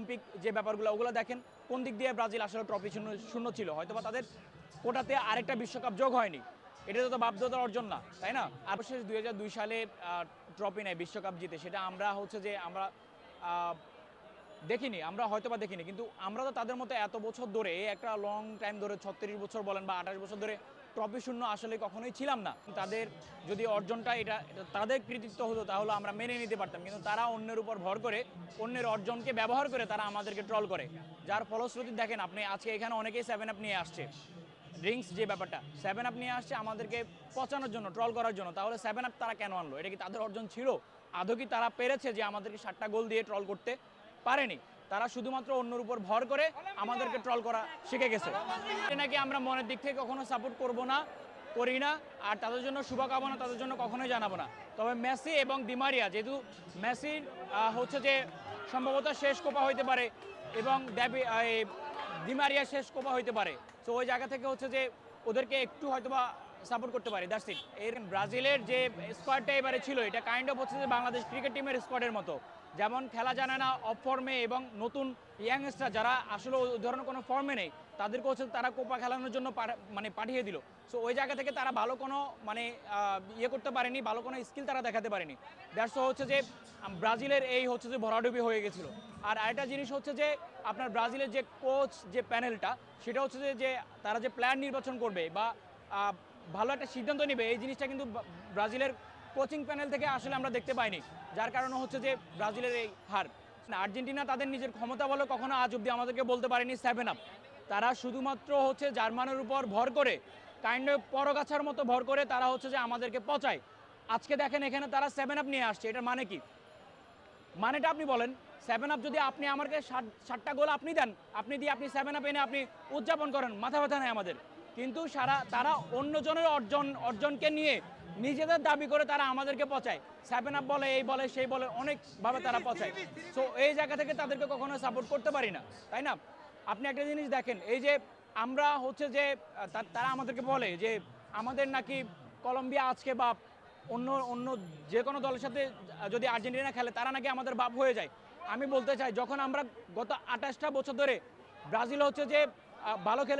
Olympic যে ব্যাপারগুলো, ওগুলো দেখেন, কোন দিক দিয়ে ব্রাজিল আসলে ট্রফি শূন্য শূন্য ছিল? হয়তো বা তাদের কোটাতে আরেকটা বিশ্বকাপ যোগ হয়নি। এটা তো বাধ্যতার অর্জন না, তাই না? আর হাজার দুই সালে ট্রফি নেয়, বিশ্বকাপ জিতে। সেটা আমরা হচ্ছে যে, আমরা দেখিনি, আমরা হয়তো বা দেখিনি, কিন্তু আমরা তো তাদের মতো এত বছর ধরে, একটা লং টাইম ধরে, ছত্রিশ বছর বলেন বা আঠাশ বছর ধরে ট্রফি শূন্য আসলে কখনোই ছিলাম না। তাদের যদি অর্জনটা এটা, তাদের কৃতিত্ব হতো, তাহলে আমরা মেনে নিতে পারতাম, কিন্তু তারা অন্যের উপর ভর করে, অন্যের অর্জনকে ব্যবহার করে তারা আমাদেরকে ট্রল করে। যার ফলশ্রুতি দেখেন আপনি, আজকে এখানে অনেকেই সেভেন আপ নিয়ে আসছে। ড্রিঙ্কস যে ব্যাপারটা সেভেন আপ নিয়ে আসছে আমাদেরকে পচানোর জন্য ট্রল করার জন্য, তাহলে সেভেন আপ তারা কেন আনলো? এটা কি তাদের অর্জন ছিল? আদৌ কি তারা পেরেছে যে আমাদেরকে সাতটা গোল দিয়ে ট্রল করতে? পারেনি। তারা শুধুমাত্র অন্যর উপর ভর করে আমাদেরকে ট্রল করা শিখে গেছে। নাকি আমরা মনের দিক থেকে কখনো সাপোর্ট করব না, করি না, আর তাদের জন্য শুভকামনা তাদের জন্য কখনোই জানাব না। তবে মেসি এবং দিমারিয়া যেহেতু মেসির হচ্ছে যে সম্ভবত শেষ কোপা হইতে পারে এবং দিমারিয়া শেষ কোপা হইতে পারে। তো ওই জায়গা থেকে হচ্ছে যে ওদেরকে একটু হয়তোবা সাপোর্ট করতে পারে দ্যাটস ইট এর ব্রাজিলের যে স্কোয়াডটা এবারে ছিল, এটা কাইন্ড অফ হচ্ছে যে বাংলাদেশ ক্রিকেট টিমের স্কোয়াডের মতো। যেমন খেলা জানে না অফ ফর্মে এবং নতুন ইয়াংস্টার যারা আসলে ওই ধরনের কোনো ফর্মে নেই, তাদেরকে হচ্ছে তারা কোপা খেলানোর জন্য মানে পাঠিয়ে দিল। সো ওই জায়গা থেকে তারা ভালো কোনো মানে ইয়ে করতে পারেনি, ভালো কোনো স্কিল তারা দেখাতে পারেনি। দ্যাটস হচ্ছে যে ব্রাজিলের এই হচ্ছে যে ভরাডুবি হয়ে গেছিল। আর আরেকটা জিনিস হচ্ছে যে, আপনার ব্রাজিলের যে কোচ যে প্যানেলটা সেটা হচ্ছে যে তারা যে প্ল্যান নির্বাচন করবে বা ভালো একটা সিদ্ধান্ত নেবে। এই জিনিসটা কিন্তু ব্রাজিলের কোচিং প্যানেল থেকে আসলে আমরা দেখতে পাইনি। যার কারণে হচ্ছে যে ব্রাজিলের এই হার। আর্জেন্টিনা তাদের নিজের ক্ষমতা বলে কখনো আজ অব্দি আমাদেরকে বলতে পারেনি সেভেন আপ। তারা শুধুমাত্র হচ্ছে জার্মানের উপর ভর করে কাইন্ড পরগাছার মতো ভর করে তারা হচ্ছে যে আমাদেরকে পচায়। আজকে দেখেন এখানে তারা সেভেন আপ নিয়ে আসছে। এটার মানে কি? মানেটা আপনি বলেন। সেভেন আপ যদি আপনি আমাকে ষাট- ষাটটা গোল আপনি দেন, আপনি দিয়ে আপনি সেভেন আপ এনে আপনি উদযাপন করেন, মাথা ব্যথা নেই আমাদের। কিন্তু সারা তারা অন্যজনের অর্জন অর্জনকে নিয়ে নিজেদের দাবি করে তারা আমাদেরকে পচায়। সেভেন আপ বলে এই বলে সেই বলে অনেকভাবে তারা পচায়। সো এই জায়গা থেকে তাদেরকে কখনো সাপোর্ট করতে পারি না তাই না? আপনি একটা জিনিস দেখেন এই যে আমরা হচ্ছে যে তারা আমাদেরকে বলে যে আমাদের নাকি কলম্বিয়া আজকে বাপ অন্য অন্য যে কোনো দলের সাথে যদি আর্জেন্টিনা খেলে তারা নাকি আমাদের বাপ হয়ে যায়। আমি বলতে চাই যখন আমরা গত আঠাশটা বছর ধরে ব্রাজিল হচ্ছে যে ভালো খেলে